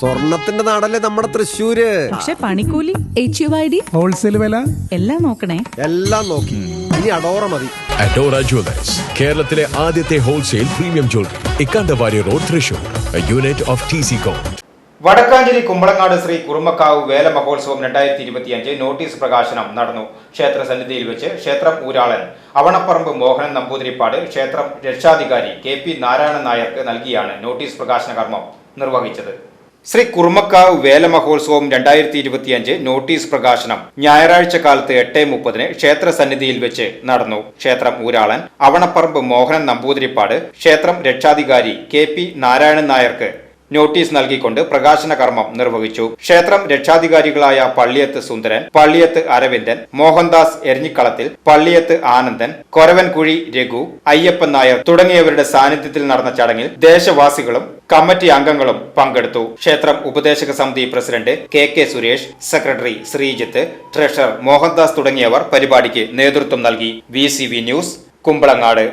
സ്വർണത്തിന്റെ നാടല്ലേ നമ്മുടെ തൃശ്ശൂര്? പക്ഷെ പണിക്കൂലി H U I D wholesale വില? എല്ലാം നോക്കണേ. എല്ലാം നോക്കി. ഇനി അഡോറ മതി. അഡോറ ജ്വല്ലേഴ്സ് കേരളത്തിലെ ആദ്യത്തെ wholesale premium jewellery Ikkanda Warrier road Thrissur. Unit of T C Vadakkanchery Kumbalangad Sree Kurumakkavu Vela മഹോത്സവം രണ്ടായിരത്തി ഇരുപത്തിയഞ്ച് നോട്ടീസ് പ്രകാശനം നടന്നു. ക്ഷേത്ര സന്നിധിയിൽ വെച്ച് ക്ഷേത്രം ഊരാളൻ. അവണപ്പറമ്പ് മോഹനൻ നമ്പൂതിരിപ്പാട് ക്ഷേത്രം രക്ഷാധികാരി കെ പി നാരായണൻ നായർക്ക് നൽകിയാണ് നോട്ടീസ് പ്രകാശന കർമ്മം നിർവഹിച്ചത്. ശ്രീ കുറുമക്കാവ് വേല മഹോത്സവം രണ്ടായിരത്തി ഇരുപത്തിയഞ്ച് നോട്ടീസ് പ്രകാശനം ഞായറാഴ്ച കാലത്ത് എട്ട് മുപ്പതിന് ക്ഷേത്ര സന്നിധിയിൽ വെച്ച് നടന്നു. ക്ഷേത്രം ഊരാളൻ അവണപ്പറമ്പ് മോഹനൻ നമ്പൂതിരിപ്പാട് ക്ഷേത്രം രക്ഷാധികാരി കെ പി നാരായണൻ നായർക്ക് നോട്ടീസ് നൽകിക്കൊണ്ട് പ്രകാശന കർമ്മം നിർവഹിച്ചു. ക്ഷേത്രം രക്ഷാധികാരികളായ പള്ളിയത്ത് സുന്ദരൻ പള്ളിയത്ത് അരവിന്ദൻ മോഹൻദാസ് എരിഞ്ഞിക്കളത്തിൽ പള്ളിയത്ത് ആനന്ദൻ കൊരവൻകുഴി രഘു അയ്യപ്പൻ നായർ തുടങ്ങിയവരുടെ സാന്നിധ്യത്തിൽ നടന്ന ചടങ്ങിൽ ദേശവാസികളും കമ്മിറ്റി അംഗങ്ങളും പങ്കെടുത്തു. ക്ഷേത്രം ഉപദേശക സമിതി president K K Suresh secretary Sreejith treasurer Mohandas തുടങ്ങിയവർ പരിപാടിക്ക് നേതൃത്വം നൽകി. V news Kumbalangad.